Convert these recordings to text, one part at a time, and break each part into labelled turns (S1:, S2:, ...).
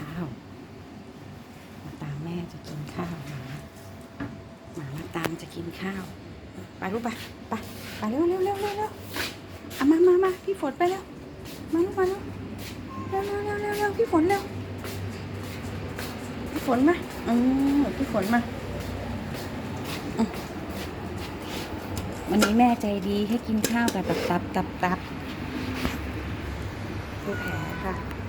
S1: ข้าว มาตามแม่จะกินข้าวหมาหมามาตามจะกินข้าว ไปลูกไปไปไปเร็วเร็วเร็วเร็วเร็วเอามามามาพี่ฝนไปเร็วมาลูกมาเร็วเร็วเร็วเร็วเร็วเร็วพี่ฝนเร็วพี่ฝนมาอืมพี่ฝนมาวันนี้แม่ใจดีให้กินข้าวกับตับตับตับตับดูแผลค่ะ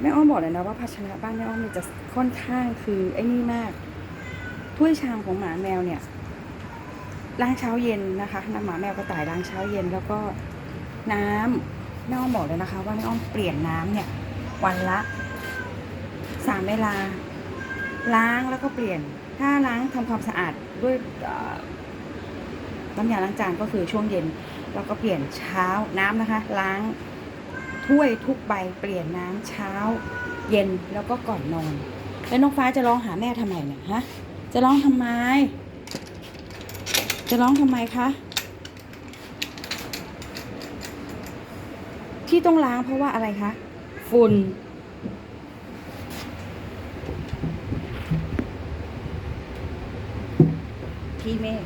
S1: แม่อ้อมบอกเลยนะว่าภาชนะบ้านแม่อ้อมเนี่ยจะค่อนข้างคือไอ้นี่มาก ถ้วยชามของหมาแมวเนี่ยล้างเช้าเย็นนะคะน้ำหมาแมวกระต่ายล้างเช้าเย็นแล้วก็น้ำแม่อ้อมบอกเลยนะคะ ว่าแม่อ้อมเปลี่ยนน้ำเนี่ย วันละสามเวลา ล้างแล้วก็เปลี่ยน ถ้าล้างทำความสะอาดด้วยน้ำยาล้างจานก็คือช่วงเย็น แล้วก็เปลี่ยนเช้าน้ำนะคะ ล้าง ถ้วยทุกใบเปลี่ยนน้ำเช้า เย็นแล้วก็ก่อนนอน แล้วน้องฟ้าจะร้องหาแม่ทำไมเนี่ยฮะ จะร้องทำไม จะร้องทำไมคะ ที่ต้องล้างเพราะว่าอะไรคะ ฝุ่นพี่เมฆ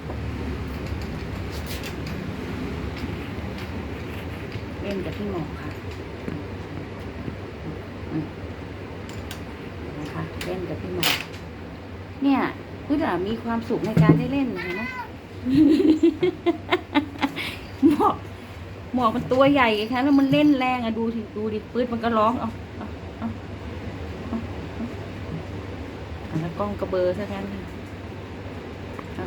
S1: เล่นกับพี่หมอค่ะอืมนะคะ เล่นกับพี่หมอ เนี่ยพุทธมีความสุขในการได้เล่นเห็นไหมหมอกหมอกมันตัวใหญ่ไงคะแล้วมันเล่นแรงอะดูสิดูดิปื๊ดมันก็ร้องเอาเอาเอาเอาแล้วกล้องกระเบอร์ซะงั้นค่ะเอา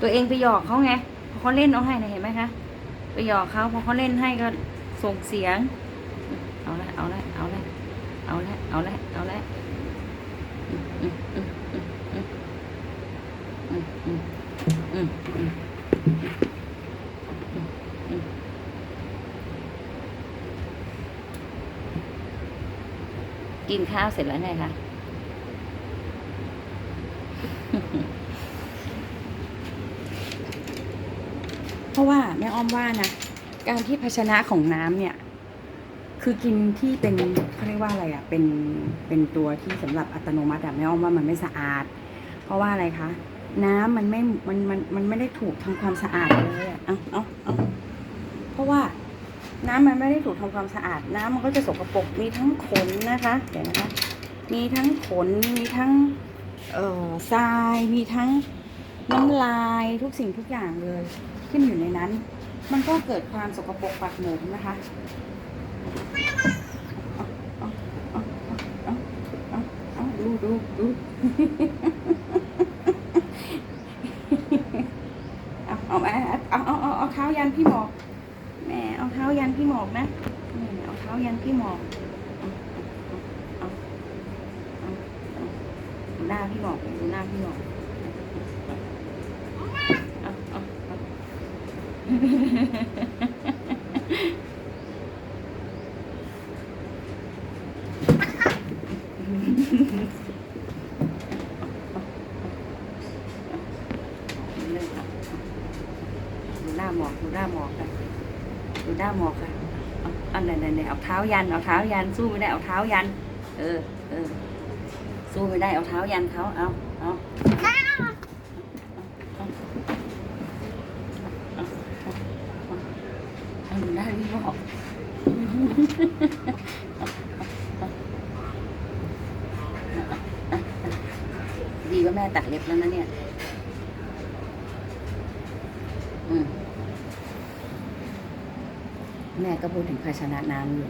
S1: ตัวเองไปหยอกเขาไงพอเขาเล่นเอาให้นะเห็นไหมคะไปหยอกเขาพอเขาเล่นให้ก็ส่งเสียง เอาละเอาละเอาละเอาละ เอาละเอาละกินข้าวเสร็จแล้วไงคะเพราะว่าแม่อ้อมว่านะ การที่ภาชนะของน้ำเนี่ย คือกินที่เป็นเขาเรียกว่าอะไรอะเป็นเป็นตัวที่สำหรับอัตโนมัติอะแม่อ้อมว่ามันไม่สะอาด เพราะว่าอะไรคะ น้ำมันไม่มันมันมันไม่ได้ถูกทำความสะอาดเลยอะเอาเอาเอาเพราะว่าน้ำมันไม่ได้ถูกทำความสะอาด น้ำมันก็จะสกปรกมีทั้งขนนะคะเดี๋ยวนะคะ มีทั้งขนมีทั้งเอ่อทรายมีทั้งน้ำลายทุกสิ่งทุกอย่างเลย ขึ้นอยู่ในนั้น มันก็เกิดความสกปรกปากหมมนะคะ ดูดูดูเอาเอาเอาเอาเอาเอาเท้ายันพี่หมอกแม่เอาเท้ายันพี่หมอกนะเอาเท้ายันพี่หมอกเอาเอาเอาเอาหน้าพี่หมอกดูหน้าพี่หมอกเอาเอาเอาเลยค่ะ ดูหน้าหมอกดูหน้าหมอกค่ะดูหน้าหมอกค่ะเอาอันไหนไหนไหนเอาเท้ายันเอาเท้ายันสู้ไม่ได้เอาเท้ายัน เออเออสู้ไม่ได้เอาเท้ายันเขาเอาเอาเอาเอาเอาเอาดูหน้าพี่หมอกดีว่าแม่ตั ดเล็บแล้วนะเนี่ย อืมแม่ก็พูดถึงภาชนะน้ำอยู่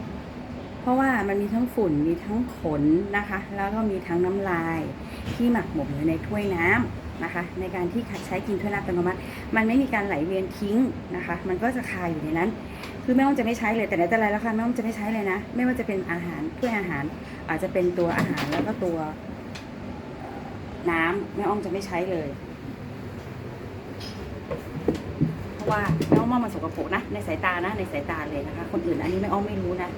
S1: เพราะว่ามันมีทั้งฝุ่นมีทั้งขนนะคะ แล้วก็มีทั้งน้ำลายที่หมักหมมอยู่ในถ้วยน้ำนะคะ ในการที่ใช้กินถ้วยน้ำอัตโนมัติ มันไม่มีการไหลเวียนทิ้งนะคะ มันก็จะคายอยู่ในนั้น คือแม่อ้อมจะไม่ใช้เลยแต่ไหนแต่ไรแล้วค่ะแม่อ้อมจะไม่ใช้เลยนะ ไม่ว่าจะเป็นอาหารถ้วยอาหาร อาจจะเป็นตัวอาหารแล้วก็ตัว น้ำแม่อ้อมจะไม่ใช้เลย เพราะว่าแม่อ้อมว่ามันสกปรกนะในสายตานะ ในสายตาเลยนะคะ คนอื่นอันนี้แม่อ้อมไม่รู้นะ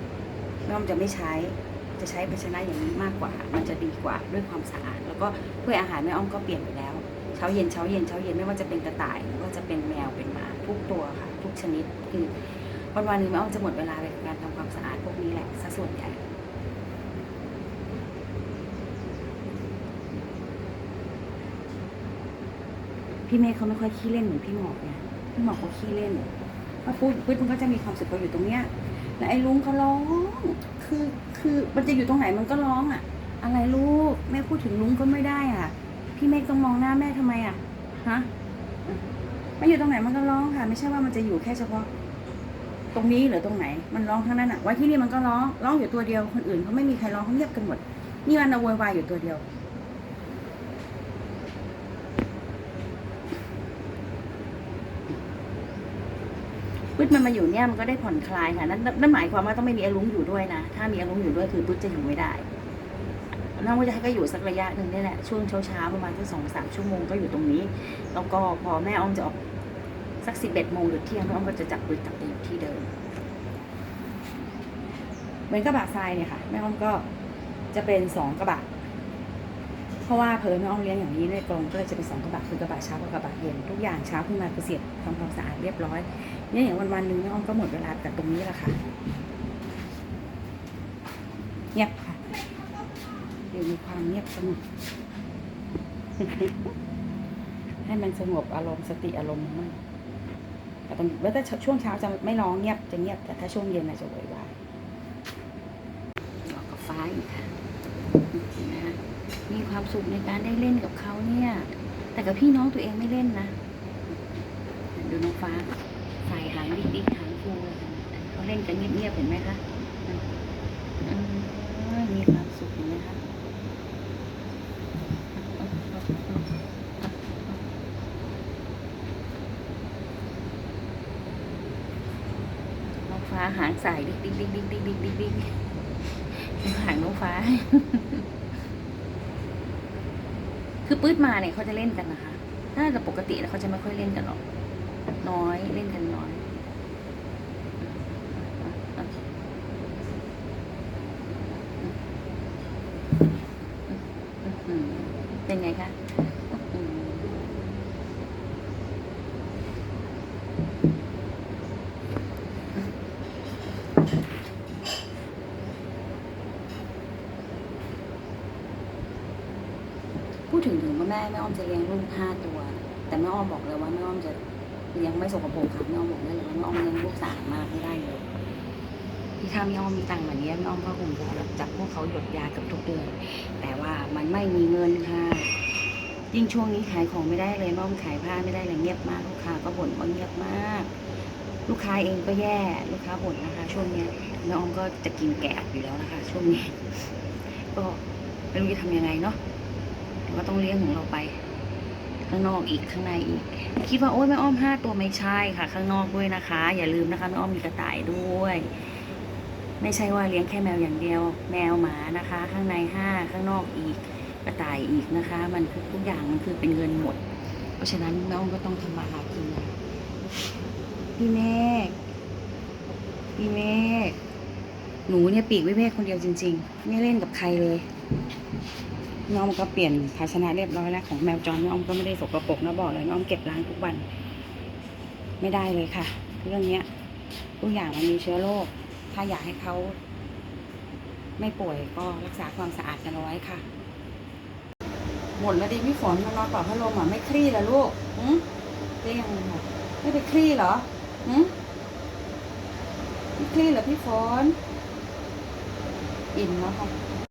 S1: แม่อ้อมจะไม่ใช้ จะใช้ภาชนะอย่างนี้มากกว่า มันจะดีกว่าด้วยความสะอาด แล้วก็ถ้วยอาหารแม่อ้อมก็เปลี่ยนไปแล้ว เช้าเย็นเช้าเย็นเช้าเย็นไม่ว่าจะเป็นกระต่ายหรือว่าจะเป็นแมวเป็นหมาทุกตัวค่ะ ทุกชนิดคือวันวันหนึงแม่อ้อมจะหมดเวลาไปกับการทำความสะอาดพวกนี้แหละซะส่วนใหญ่ พี่เมฆเขาไม่ค่อยขี้เล่นเหมือนพี่หมอกไงพี่หมอกเขาขี้เล่นพอพูดปุ๊บมันก็จะมีความสุขพออยู่ตรงเนี้ยแล้วไอ้ลุงเขาร้อง คือคือมันจะอยู่ตรงไหนมันก็ร้องอะ อะไรลูกแม่พูดถึงลุงก็ไม่ได้อะ พี่เมฆต้องมองหน้าแม่ทำไมอะฮะมันอยู่ตรงไหนมันก็ร้องค่ะ ไม่ใช่ว่ามันจะอยู่แค่เฉพาะ ตรงนี้หรือตรงไหน มันร้องทั้งนั้นอะไว้ที่นี่มันก็ร้องร้องอยู่ตัวเดียวคนอื่นเขาไม่มีใครร้องเขาเงียบกันหมดนี่มันอาโวยวายอยู่ตัวเดียว ปึ๊ดมันมาอยู่เนี่ยมันก็ได้ผ่อนคลายค่ะนั่นนั่นหมายความว่าต้องไม่มีอารุ้งอยู่ด้วยนะ ถ้ามีอารุ้งอยู่ด้วยคือปึ๊ดจะอยู่ไม่ได้น้องก็จะให้ก็อยู่สักระยะหนึ่งนี่แหละช่วงเช้าๆประมาณสักสองสามชั่วโมงก็อยู่ตรงนี้แล้วก็พอแม่อ้อมจะออกสักสิบเอ็ดโมงหรือเที่ยงแม่อ้อมก็จะจับปึ๊ดกลับไปอยู่ที่เดิมเหมือนกระบะทรายเนี่ยค่ะแม่อ้อมก็จะเป็นสองกระบะ เพราะว่าเพลินแม่อ้อมเลี้ยงอย่างนี้ในกรงก็เลยจะเป็นสองกระบะคือกระบะเช้ากับกระบะเย็นทุกอย่างเช้าขึ้นมาคือเสียบทำความสะอาดเรียบร้อยเนี่ยอย่างวันวันหนึ่งอ้อมก็หมดเวลากับตรงนี้แหละค่ะเงียบค่ะอยู่ในความเงียบสงบให้มันสงบอารมณ์สติอารมณ์มากแต่ตอนว่าถ้าช่วงเช้าจะไม่ร้องเงียบจะเงียบแต่ถ้าช่วงเย็นนะจะโวยวายกับฟ้าอีกค่ะ ความสุขในการได้เล่นกับเขาเนี่ย แต่กับพี่น้องตัวเองไม่เล่นนะ ดูน้องฟ้าใส่หางดิ๊กดิ๊กหางฟูเขาเล่นกันเงียบๆเห็นไหมคะมีความสุขเห็นไหมคะน้องฟ้าหางใส่ดิ๊กดิ๊กดิ๊กดิ๊กดิ๊กดิ๊กดิ๊กหางน้องฟ้า คือปื๊ดมาเนี่ยเขาจะเล่นกันนะคะ ถ้าจะปกติแล้วเขาจะไม่ค่อยเล่นกันหรอก น้อยเล่นกันน้อยเป็นไงคะอืมพูดถึงถึง ว่าแม่แม่อ้อมจะเลี้ยงลูกห้าตัว แต่แม่อ้อมบอกเลยว่าแม่อ้อมจะเลี้ยงไม่สกปรกค่ะแม่อ้อมบอกได้เลยว่าแม่อ้อมเลี้ยงลูกสาดมากไม่ได้เลยที่ถ้าแม่อ้อมมีตังค์แบบนี้แม่อ้อมก็คงจะจับพวกเขาหยดยากับทุกเดือน แต่ว่ามันไม่มีเงินค่ะยิ่งช่วงนี้ขายของไม่ได้เลยแม่อ้อมขายผ้าไม่ได้เลยเงียบมากลูกค้าก็บ่นว่าเงียบมาก ลูกค้าเองก็แย่ลูกค้าบ่นนะคะ ช่วงเนี้ยแม่อ้อมก็จะกินแกะอยู่แล้วนะคะ ช่วงนี้ ก็ไม่รู้จะทำยังไงเนาะ ก็ต้องเลี้ยงของเราไป ข้างนอกอีกข้างในอีก คิดว่าโอ้ยแม่อ้อมห้าตัวไม่ใช่ค่ะ ข้างนอกด้วยนะคะ อย่าลืมนะคะแม่อ้อมมีกระต่ายด้วย ไม่ใช่ว่าเลี้ยงแค่แมวอย่างเดียว แมวหมานะคะ ข้างในห้าข้างนอกอีกกระต่ายอีกนะคะ มันคือทุกอย่างมันคือเป็นเงินหมด เพราะฉะนั้นแม่อ้อมก็ต้องทำมาหากินพี่เมฆพี่เมฆหนูเนี่ยปีกวิเวกคนเดียวจริง ๆ ไม่เล่นกับใครเลย น้องก็เปลี่ยนภาชนะเรียบร้อยแล้วของแมวจรน้องก็ไม่ได้สกปรกนะบอกเลยน้องเก็บล้างทุกวัน ไม่ได้เลยค่ะ เรื่องเนี้ยทุกอย่างมันมีเชื้อโรคถ้าอยากให้เขาไม่ป่วยก็รักษาความสะอาดกันเอาไว้ค่ะหมดแล้วดิพี่ฝนมานอนเป่าพัดลมอะไม่คลี่เหรอลูกหืมเรียงไม่ไปคลี่เหรอหืมไม่คลี่เหรอพี่ฝนอิ่มแล้วค่ะ